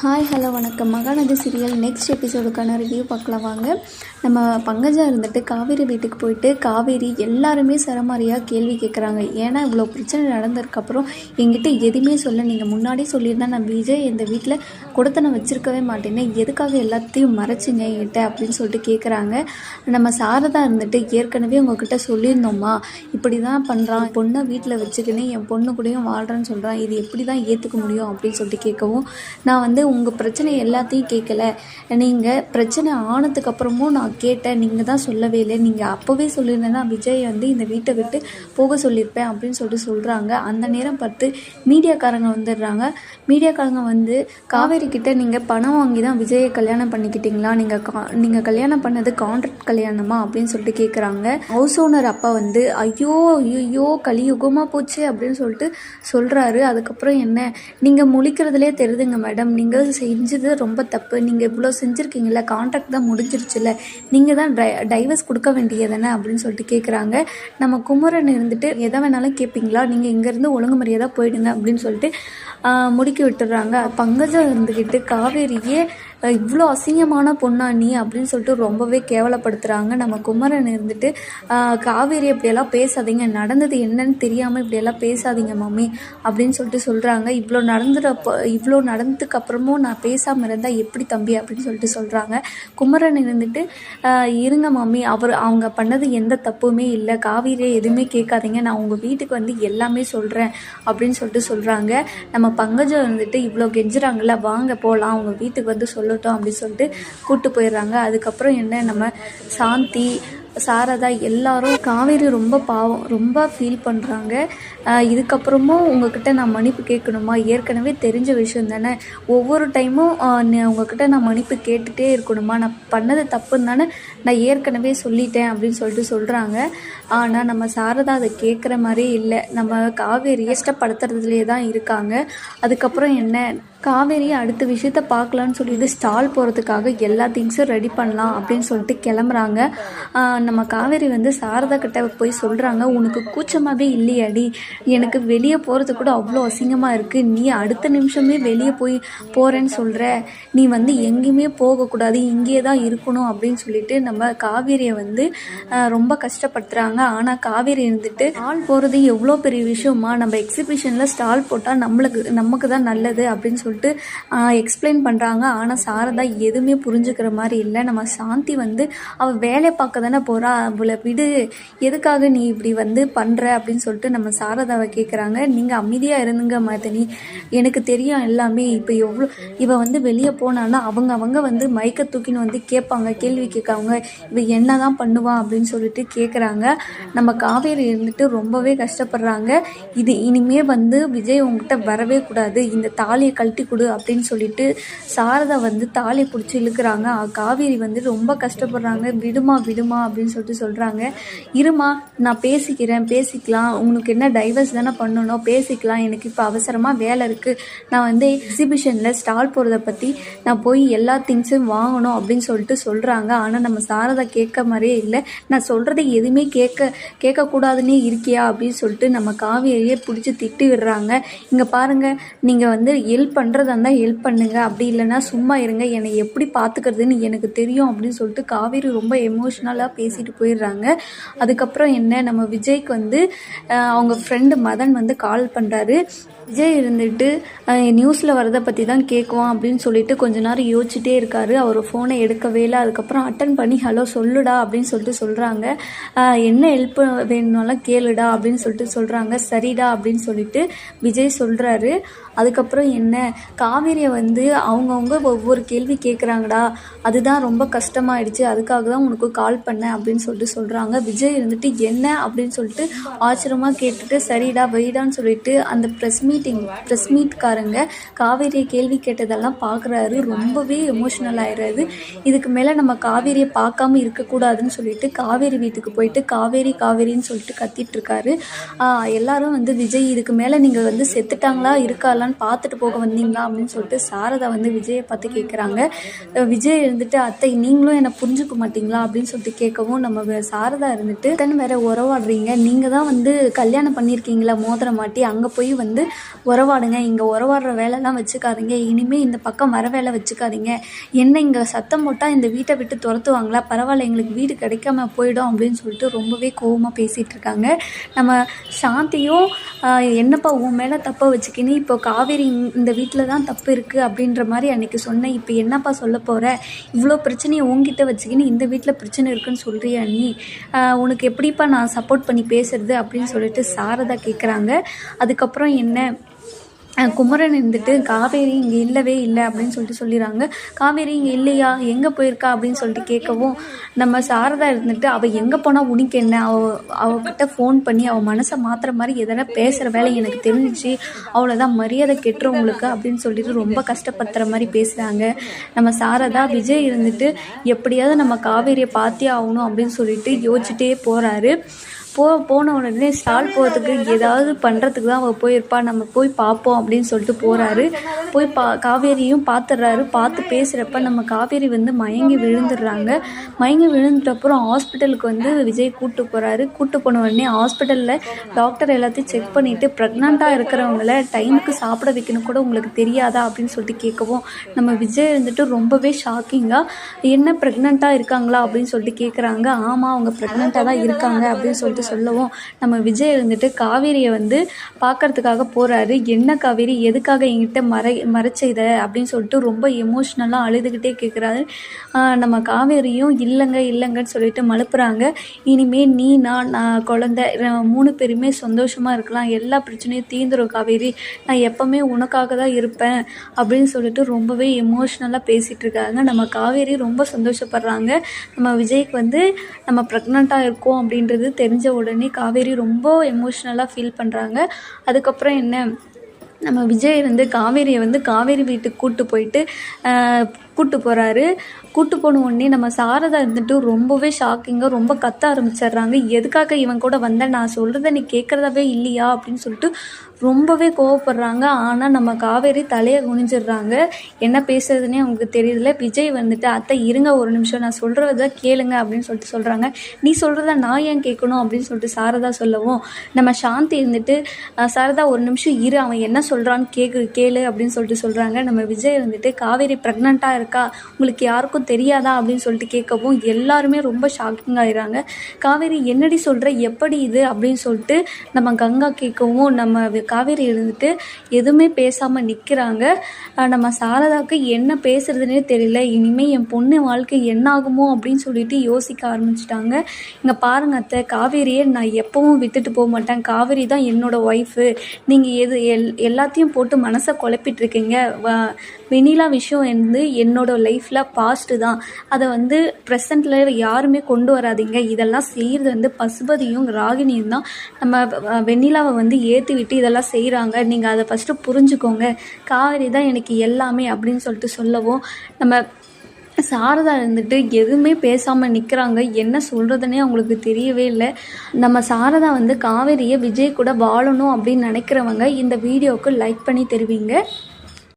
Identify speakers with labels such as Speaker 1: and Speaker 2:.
Speaker 1: Hi hello வணக்கம். Mahanadi serial next எபிசோடுக்கான review பார்க்கலாம் வாங்க. நம்ம பங்கஜா இருந்துட்டு காவேரி வீட்டுக்கு போயிட்டு காவேரி எல்லாருமே சரமாரியாக கேள்வி கேட்குறாங்க ஏன்னா இவ்வளோ பிரச்சனை நடந்ததுக்கப்புறம் எங்கிட்ட எதுவுமே சொல்ல நீங்கள் முன்னாடி சொல்லியிருந்தா நான் விஜய் இந்த வீட்டில் கொடுத்தனை வச்சுருக்கவே மாட்டேன்னு எதுக்காக எல்லாத்தையும் மறைச்சிங்க என்கிட்ட அப்படின்னு சொல்லிட்டு கேட்குறாங்க நம்ம சாரதா இருந்துட்டு ஏற்கனவே உங்ககிட்ட சொல்லியிருந்தோம்மா இப்படி தான் பண்ணுறான் பொண்ணை வீட்டில் வச்சுக்கின்னு என் பொண்ணு கூடயும் வாழ்கிறேன்னு சொல்கிறான் இது எப்படி தான் ஏற்றுக்க முடியும் அப்படின்னு சொல்லிட்டு கேட்கவும் நான் வந்து உங்கள் பிரச்சனை எல்லாத்தையும் கேட்கல நீங்கள் பிரச்சனை ஆனதுக்கு அப்புறமும் நான் கேட்டேன். நீங்கள் தான் சொல்லவே இல்லை. நீங்கள் அப்போவே சொல்லியிருந்தேன்னா விஜய் வந்து இந்த வீட்டை விட்டு போக சொல்லியிருப்பேன் அப்படின்னு சொல்லிட்டு சொல்கிறாங்க அந்த நேரம் பார்த்து மீடியாக்காரங்க வந்துடுறாங்க. மீடியாக்காரங்க வந்து காவேரி கிட்ட நீங்கள் பணம் வாங்கி தான் விஜயை கல்யாணம் பண்ணிக்கிட்டீங்களா? நீங்கள் கா நீங்கள் கல்யாணம் பண்ணது கான்ட்ராக்ட் கல்யாணமா அப்படின்னு சொல்லிட்டு கேட்குறாங்க ஹவுஸ் ஓனர் அப்பா வந்து ஐயோ ஐயோ கலியுகமாக போச்சு அப்படின்னு சொல்லிட்டு சொல்கிறாரு அதுக்கப்புறம் என்ன? நீங்கள் முழிக்கிறதுலே தெரியுதுங்க மேடம். நீங்கள் செஞ்சது ரொம்ப தப்பு. நீங்கள் இவ்வளோ செஞ்சுருக்கீங்களா கான்ட்ராக்ட் தான் முடிஞ்சிருச்சுல்ல நீங்கள் தான் டை டைவர்ஸ் கொடுக்க வேண்டியதானே அப்படின்னு சொல்லிட்டு கேட்குறாங்க நம்ம குமரன் இருந்துட்டு எதை வேணாலும் கேட்பீங்களா நீங்கள் இங்கேருந்து ஒழுங்கு மரியாதை போயிடுங்க அப்படின்னு சொல்லிட்டு முடிக்க விட்டுடுறாங்க பங்கஜம் இருந்துக்கிட்டு காவேரியே இவ்வளோ அசிங்கமான பொண்ணா நீ அப்படின்னு சொல்லிட்டு ரொம்பவே கேவலப்படுத்துகிறாங்க நம்ம குமரன் இருந்துட்டு காவேரி இப்படியெல்லாம் பேசாதீங்க. நடந்தது என்னன்னு தெரியாமல் இப்படியெல்லாம் பேசாதீங்க மம்மி அப்படின்னு சொல்லிட்டு சொல்கிறாங்க இவ்வளோ நடந்துறப்போ இவ்வளோ நடந்ததுக்கு அப்புறமும் நான் பேசாமல் இருந்தால் எப்படி தம்பி அப்படின்னு சொல்லிட்டு சொல்கிறாங்க குமரன் இருந்துட்டு இருங்க மம்மி அவர் அவங்க பண்ணது எந்த தப்புமே இல்லை. காவேரியை எதுவுமே கேட்காதீங்க. நான் உங்கள் வீட்டுக்கு வந்து எல்லாமே சொல்கிறேன் அப்படின்னு சொல்லிட்டு சொல்கிறாங்க நம்ம பங்கஜம் இருந்துட்டு இவ்வளோ கெஞ்சுறாங்கல்ல வாங்க போகலாம் அவங்க வீட்டுக்கு வந்து சொல்லட்டும் அப்படின்னு சொல்லிட்டு கூப்பிட்டு போயிடுறாங்க. அதுக்கப்புறம் என்ன நம்ம சாந்தி சாரதா எல்லாரும் காவேரி ரொம்ப பாவம் ரொம்ப ஃபீல் பண்ணுறாங்க இதுக்கப்புறமும் உங்ககிட்ட நான் மன்னிப்பு கேட்கணுமா? ஏற்கனவே தெரிஞ்ச விஷயம் தானே. ஒவ்வொரு டைமும் உங்ககிட்ட நான் மன்னிப்பு கேட்டுகிட்டே இருக்கணுமா? நான் பண்ணது தப்புன்னு தானே நான் ஏற்கனவே சொல்லிட்டேன் அப்படின்னு சொல்லிட்டு சொல்கிறாங்க ஆனால் நம்ம சாரதா அதை கேட்குற மாதிரியே இல்லை. நம்ம காவேரியை இஷ்டப்படுத்துறதுலே தான் இருக்காங்க. அதுக்கப்புறம் என்ன? காவேரி அடுத்த விஷயத்த பார்க்கலான்னு சொல்லிட்டு ஸ்டால் போகிறதுக்காக எல்லா திங்ஸும் ரெடி பண்ணலாம் அப்படின்னு சொல்லிட்டு கிளம்புறாங்க. நம்ம காவேரி வந்து சாரதா கிட்ட போய் சொல்கிறாங்க உனக்கு கூச்சமாகவே இல்லையாடி. எனக்கு வெளியே போகிறது கூட அவ்வளோ அசிங்கமாக இருக்குது நீ அடுத்த நிமிஷமே வெளியே போய் போகிறேன்னு சொல்கிற நீ வந்து எங்கேயுமே போகக்கூடாது. இங்கேயே தான் இருக்கணும். அப்படின்னு சொல்லிட்டு நம்ம காவேரியை வந்து ரொம்ப கஷ்டப்படுத்துகிறாங்க ஆனால் காவேரி இருந்துட்டு ஸ்டால் போகிறது எவ்வளோ பெரிய விஷயமா? நம்ம எக்ஸிபிஷனில் ஸ்டால் போட்டால் நம்மளுக்கு நமக்கு தான் நல்லது. அப்படின்னு சொல்லிட்டு எக்ஸ்பிளைன் பண்ணுறாங்க ஆனால் சாரதா எதுவுமே புரிஞ்சுக்கிற மாதிரி இல்லை. நம்ம சாந்தி வந்து அவள் வேலை பார்க்க தானே போகிறா அவளை விடு. எதுக்காக நீ இப்படி வந்து பண்ணுற அப்படின்னு சொல்லிட்டு நம்ம சாரதாவை கேட்குறாங்க நீங்கள் அமைதியாக இருந்துங்க மதனி எனக்கு தெரியும் எல்லாமே. இப்போ எவ்வளோ இவள் வந்து வெளியே போனான்னா அவங்க அவங்க வந்து மயக்க தூக்கின்னு வந்து கேட்பாங்க கேள்வி கேட்காங்க இவ என்ன தான் பண்ணுவா அப்படின்னு சொல்லிட்டு கேட்குறாங்க நம்ம காவேரி இருந்துட்டு ரொம்பவே கஷ்டப்படுறாங்க. இது இனிமே வந்து விஜய் உங்ககிட்ட வரவே கூடாது. இந்த தாலியை கழட்டி கொடு அப்படின்னு சொல்லிட்டு சாரதா வந்து தாலியை பிடிச்சி இழுக்கிறாங்க. காவேரி வந்து ரொம்ப கஷ்டப்படுறாங்க. விடுமா விடுமா அப்படின்னு அப்படின்னு சொல்லிட்டு சொல்கிறாங்க இருமா நான் பேசிக்கிறேன் பேசிக்கலாம். உங்களுக்கு என்ன டைவர்ஸ் தானே பண்ணணும்? பேசிக்கலாம். எனக்கு இப்போ அவசரமாக வேலை இருக்குது நான் வந்து எக்ஸிபிஷனில் ஸ்டால் போகிறத பற்றி நான் போய் எல்லா திங்ஸும் வாங்கணும் அப்படின்னு சொல்லிட்டு சொல்கிறாங்க ஆனால் நம்ம சாரதா கேட்க மாதிரியே இல்லை. நான் சொல்கிறத எதுவுமே கேட்க கேட்கக்கூடாதுன்னே இருக்கியா அப்படின்னு சொல்லிட்டு நம்ம காவியையே பிடிச்சி திட்டு விடுறாங்க. இங்கே பாருங்கள் நீங்கள் வந்து ஹெல்ப் பண்ணுறதா இருந்தால் ஹெல்ப் பண்ணுங்கள் அப்படி இல்லைன்னா சும்மா இருங்க. என்னை எப்படி பார்த்துக்கிறதுன்னு எனக்கு தெரியும் அப்படின்னு சொல்லிட்டு காவேரி ரொம்ப எமோஷ்னலாக பேசிட்டு போயிடுறாங்க. அதுக்கப்புறம் என்ன நம்ம விஜய்க்கு வந்து அவங்க ஃப்ரெண்டு மதன் வந்து கால் பண்ணுறாரு விஜய் இருந்துட்டு நியூஸில் வரதை பற்றி தான் கேட்குவான் அப்படின்னு சொல்லிட்டு கொஞ்ச நேரம் யோசிச்சுட்டே இருக்காரு. அவர் ஃபோனை எடுக்கவே இல்லை. அதுக்கப்புறம் அட்டன் பண்ணி ஹலோ சொல்லுடா அப்படின்னு சொல்லிட்டு சொல்கிறாங்க என்ன ஹெல்ப் வேணும்னாலும் கேளுடா அப்படின்னு சொல்லிட்டு சொல்கிறாங்க சரிடா அப்படின்னு சொல்லிட்டு விஜய் சொல்கிறாரு அதுக்கப்புறம் என்ன? காவேரியை வந்து அவங்கவுங்க ஒவ்வொரு கேள்வி கேட்குறாங்கடா அதுதான் ரொம்ப கஷ்டமாயிடுச்சு. அதுக்காக தான் உனக்கு கால் பண்ணேன் அப்படின்னு சொல்லிட்டு சொல்கிறாங்க விஜய் இருந்துட்டு என்ன? அப்படின்னு சொல்லிட்டு ஆச்சரியமாக கேட்டுட்டு சரிடா வைடான்னு சொல்லிட்டு அந்த ப்ரெஸ் மீட்டிங் ப்ரெஸ் மீட்காரங்க காவேரியை கேள்வி கேட்டதெல்லாம் பார்க்குறாரு ரொம்பவே எமோஷ்னல் ஆயிடுறது இதுக்கு மேலே நம்ம காவேரியை பார்க்காம இருக்கக்கூடாதுன்னு சொல்லிட்டு காவேரி வீட்டுக்கு போயிட்டு காவேரி காவேரின்னு சொல்லிட்டு கத்திட்டு இருக்காரு. எல்லாரும் வந்து விஜய் இதுக்கு மேலே நீங்கள் வந்து செத்துட்டாங்களா இருக்காளான்னு பார்த்துட்டு போக வந்தீங்களா? அப்படின்னு சொல்லிட்டு சாரதா வந்து விஜயை பார்த்து கேட்குறாங்க விஜய் இருந்துட்டு அத்தை நீங்களும் என்னை புரிஞ்சுக்க மாட்டீங்களா? அப்படின்னு சொல்லிட்டு கேட்கவும் நம்ம சாரதா இருந்துட்டு தன் வேற உறவாடுறீங்க. நீங்கள் தான் வந்து கல்யாணம் பண்ணியிருக்கீங்களா? மோதிரம் மாட்டி அங்கே போய் வந்து உறவாடுங்க. இங்கே உறவாடுற வேலைலாம் வச்சுக்காதீங்க. இனிமேல் இந்த பக்கம் வர வேலை வச்சுக்காதீங்க. என்ன இங்கே சத்தம் போட்டால் இந்த வீட்டை விட்டு துரத்துவாங்களா? பரவாயில்ல எங்களுக்கு வீடு கிடைக்காம போயிடும் அப்படின்னு சொல்லிட்டு ரொம்பவே கோவமாக பேசிகிட்டு இருக்காங்க. நம்ம சாந்தியும் என்னப்பா உன் மேலே தப்பை வச்சுக்கின்னு இப்போ காவேரி இந்த- வீட்டில் தான் தப்பு இருக்குது அப்படின்ற மாதிரி அன்னைக்கு சொன்னேன் இப்போ என்னப்பா சொல்ல போகிற இவ்வளோ பிரச்சனையை உங்ககிட்ட வச்சுக்கின்னு இந்த வீட்டில் பிரச்சனை இருக்குன்னு சொல்கிறியா நீ? உனக்கு எப்படிப்பா நான் சப்போர்ட் பண்ணி பேசுறது அப்படின்னு சொல்லிட்டு சாரதா கேட்குறாங்க அதுக்கப்புறம் என்ன? குமரன் இருந்துட்டு காவேரி இங்கே இல்லவே இல்லை அப்படின்னு சொல்லிட்டு சொல்லிடுறாங்க காவேரி இங்கே இல்லையா? எங்கே போயிருக்கா? அப்படின்னு சொல்லிட்டு கேட்கவும் நம்ம சாரதா இருந்துட்டு அவள் எங்கே போனால் உனக்கு என்ன? அவ அவகிட்ட ஃபோன் பண்ணி அவள் மனசை மாற்றுற மாதிரி எதனா பேசுகிற வேலை எனக்கு தெரிஞ்சிச்சு. அவ்வளோதான் மரியாதை கெட்டுறவங்களுக்கு அப்படின்னு சொல்லிட்டு ரொம்ப கஷ்டப்படுத்துகிற மாதிரி பேசுகிறாங்க நம்ம சாரதா விஜய் இருந்துட்டு எப்படியாவது நம்ம காவேரியை பார்த்தே ஆகணும் அப்படின்னு சொல்லிட்டு யோசிச்சுட்டே போகிறாரு போ போன உடனே ஸ்டால் போகிறதுக்கு ஏதாவது பண்ணுறதுக்கு தான் அவள் போயிருப்பா. நம்ம போய் பார்ப்போம் அப்படின்னு சொல்லிட்டு போகிறாரு போய் பா காவேரியும் பார்த்துடுறாரு பார்த்து பேசுகிறப்ப நம்ம காவேரி வந்து மயங்கி விழுந்துடுறாங்க. மயங்கி விழுந்துட்ட அப்புறம் ஹாஸ்பிட்டலுக்கு வந்து விஜய் கூட்டு போகிறாரு கூட்டு போன உடனே ஹாஸ்பிட்டலில் டாக்டர் எல்லாத்தையும் செக் பண்ணிவிட்டு ப்ரெக்னெண்ட்டாக இருக்கிறவங்கள டைமுக்கு சாப்பிட வைக்கணும் கூட உங்களுக்கு தெரியாதா அப்படின்னு சொல்லிட்டு கேட்கவும் நம்ம விஜய் இருந்துட்டு ரொம்பவே ஷாக்கிங்காக என்ன ப்ரெக்னெண்ட்டாக இருக்காங்களா? அப்படின்னு சொல்லிட்டு கேட்குறாங்க ஆமாம் அவங்க ப்ரெக்னெண்ட்டாக தான் இருக்காங்க. அப்படின்னு சொல்லிட்டு சொல்லவும் நம்ம விஜய் இருந்துட்டு காவேரியை வந்து பார்க்கறதுக்காக போகிறாரு என்ன காவேரி? எதுக்காக என்கிட்ட மறை மறைச்ச இதை? அப்படின்னு சொல்லிட்டு ரொம்ப எமோஷ்னலாக அழுதுகிட்டே கேட்குறாரு நம்ம காவேரியும் இல்லைங்க இல்லைங்கன்னு சொல்லிட்டு மழுப்புறாங்க இனிமேல் நீ நான் நான் குழந்த மூணு பேருமே சந்தோஷமாக இருக்கலாம். எல்லா பிரச்சனையும் தீந்துரும் காவேரி. நான் எப்போவுமே உனக்காக தான் இருப்பேன் அப்படின்னு சொல்லிட்டு ரொம்பவே எமோஷ்னலாக பேசிகிட்டு இருக்காங்க. நம்ம காவேரி ரொம்ப சந்தோஷப்படுறாங்க. நம்ம விஜய்க்கு வந்து நம்ம ப்ரெக்னெண்ட்டாக இருக்கோம் அப்படின்றது தெரிஞ்ச உடனே காவேரி ரொம்ப எமோஷ்னலாக ஃபீல் பண்ணுறாங்க அதுக்கப்புறம் என்ன? நம்ம விஜய் வந்து காவேரியை வந்து காவேரி வீட்டுக்கு கூப்பிட்டு போயிட்டு கூப்பிட்டு போகிறாரு கூப்பிட்டு போன உடனே நம்ம சாரதா இருந்துட்டு ரொம்பவே ஷாக்கிங்காக ரொம்ப கத்த ஆரம்பிச்சிடுறாங்க. எதுக்காக இவன் கூட வந்தேன் நான் சொல்கிறத நீ கேட்குறதாவே இல்லையா? அப்படின்னு சொல்லிட்டு ரொம்பவே கோவப்படுறாங்க. ஆனால் நம்ம காவேரி தலையை குனிஞ்சிடுறாங்க. என்ன பேசுறதுனே அவங்களுக்கு தெரியல விஜய் வந்துட்டு அத்தை இருங்க ஒரு நிமிஷம். நான் சொல்கிறத கேளுங்க அப்படின்னு சொல்லிட்டு சொல்கிறாங்க நீ சொல்கிறத நான் ஏன் கேட்கணும்? அப்படின்னு சொல்லிட்டு சாரதா சொல்லவும் நம்ம சாந்தி இருந்துட்டு சாரதா ஒரு நிமிஷம் இரு. அவன் என்ன சொல்கிறான்னு கேக்கு கேளு அப்படின்னு சொல்லிட்டு சொல்கிறாங்க நம்ம விஜய் வந்துட்டு காவேரி ப்ரெக்னெண்ட்டாக இருக்க உங்களுக்கு யாருக்கும் தெரியாதா? அப்படின்னு சொல்லிட்டு கேட்கவும் எல்லாருமே ரொம்ப ஷாக்கிங் ஆயிடுறாங்க காவேரி என்னடி சொல்கிற எப்படி இது? அப்படின்னு சொல்லிட்டு நம்ம கங்கா கேட்கவும் நம்ம காவேரி இருந்துட்டு எதுவுமே பேசாமல் நிற்கிறாங்க நம்ம சாரதாவுக்கு என்ன பேசுறதுனே தெரியல. இனிமேல் என் பொண்ணு வாழ்க்கை என்ன ஆகுமோ? அப்படின்னு சொல்லிட்டு யோசிக்க ஆரம்பிச்சிட்டாங்க. இங்கே பாருங்க அத்தை காவேரியை நான் எப்பவும் விட்டுட்டு போக மாட்டேன். காவேரி தான் என்னோட ஒய்ஃபு நீங்கள் எது எல் எல்லாத்தையும் போட்டு மனசை குழப்பிட்டு இருக்கீங்க. வ- வெண்ணிலா விஷயம் வந்து என்னோட லைஃப்பில் பாஸ்ட்டு தான். அதை வந்து ப்ரெசண்ட்டில் யாருமே கொண்டு வராதீங்க. இதெல்லாம் செய்கிறது வந்து பசுபதியும் ராகினியும் தான். நம்ம வெண்ணிலாவை வந்து ஏற்றி விட்டு இதெல்லாம் செய்கிறாங்க நீங்கள் அதை ஃபஸ்ட்டு புரிஞ்சுக்கோங்க. காவேரி தான் எனக்கு எல்லாமே அப்படின்னு சொல்லிட்டு சொல்லவும் நம்ம சாரதா இருந்துட்டு எதுவுமே பேசாமல் நிற்கிறாங்க என்ன சொல்கிறதுனே அவங்களுக்கு தெரியவே இல்லை. நம்ம சாரதா வந்து காவேரியை விஜய் கூட வாழணும் அப்படின்னு நினைக்கிறவங்க இந்த வீடியோவுக்கு லைக் பண்ணி தருவீங்க.